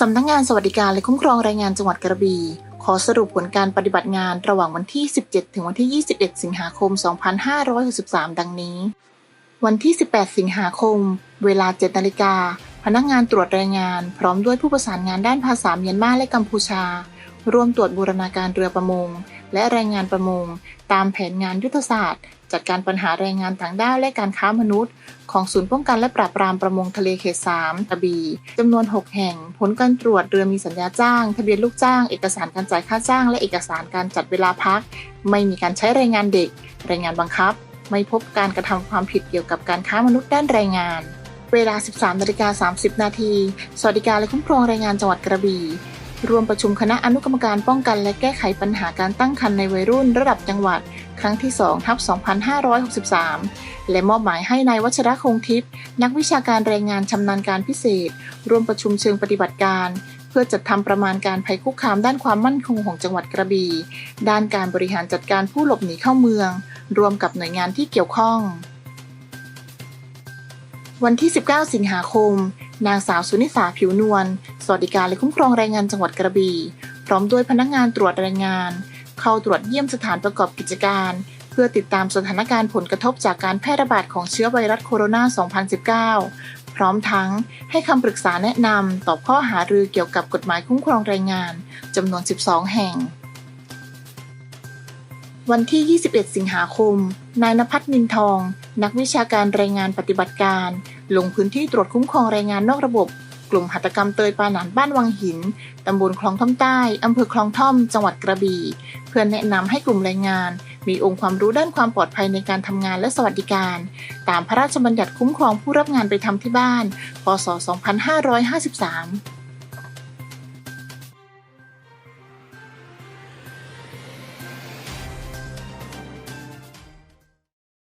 สำนักงานสวัสดิการและคุ้มครองแรงงานจังหวัดกระบี่ขอสรุปผลการปฏิบัติงานระหว่างวันที่ 17 ถึงวันที่ 21 สิงหาคม 2563 ดังนี้ วันที่ 18 สิงหาคม เวลา 7 นาฬิกา พนักงานตรวจแรงงาน พร้อมด้วยผู้ประสานงานด้านภาษาเมียนมาและกัมพูชา ร่วมตรวจบูรณาการเรือประมง และแรงงานประมง ตามแผนงานยุทธศาสตร์ จัดการปัญหาแรงงานต่างด้าวและการค้ามนุษย์ ของศูนย์ป้องกันและปราบปรามประมงทะเลเขต 3 กระบี่จำนวน 6 แห่ง ผลการตรวจเรือมีสัญญาจ้าง ทะเบียนลูกจ้าง เอกสารการจ่ายค่าจ้าง และเอกสารการจัดเวลาพัก ไม่มีการใช้แรงงานเด็ก แรงงานบังคับ ไม่พบการกระทำความผิดเกี่ยวกับการค้ามนุษย์ด้านแรงงาน เวลา 13นาฬิกา30 นาทีสวัสดิการและคุ้มครองแรงงานจังหวัดกระบี่ รวมประชุมคณะอนุกรรมการป้องกันและแก้ไขปัญหาการตั้งครรภ์ในวัยรุ่นระดับจังหวัด ครั้งที่2ทับ2563 และมอบหมายให้นายวัชระคงทิพย์นักวิชาการแรงงานชำนาญการพิเศษ ร่วมประชุมเชิงปฏิบัติการ เพื่อจัดทำประมาณการภัยคุกคามด้านความมั่นคงของจังหวัดกระบี่ด้านการบริหารจัดการผู้หลบหนีเข้าเมือง รวมกับหน่วยงานที่เกี่ยวข้อง วันที่ 19 สิงหาคม นางสาวสุนิสาผิวนวล สวัสดิการและคุ้มครองแรงงานจังหวัดกระบี่ พร้อมด้วยพนักงานตรวจแรงงาน เข้าตรวจเยี่ยมสถานประกอบกิจการ เพื่อติดตามสถานการณ์ผลกระทบจากการแพร่ระบาดของเชื้อไวรัสโคโรนา 2019 พร้อมทั้งให้คำปรึกษาแนะนำตอบข้อหารือเกี่ยวกับกฎหมายคุ้มครองแรงงานจำนวน 12 แห่ง วันที่ 21 สิงหาคม นายนภัทรนินทอง นักวิชาการแรงงานปฏิบัติการ ลงพื้นที่ตรวจคุ้มครองแรงงานนอกระบบ กลุ่มหัตถกรรมเตยปาหนานบ้านวังหิน ตำบลคลองท่อมใต้ อำเภอคลองท่อม จังหวัดกระบี่ เพื่อแนะนำให้กลุ่มแรงงาน มีองค์ความรู้ด้านความปลอดภัยในการทำงานและสวัสดิการ ตามพระราชบัญญัติคุ้มครองผู้รับงานไปทำที่บ้าน พศ 2553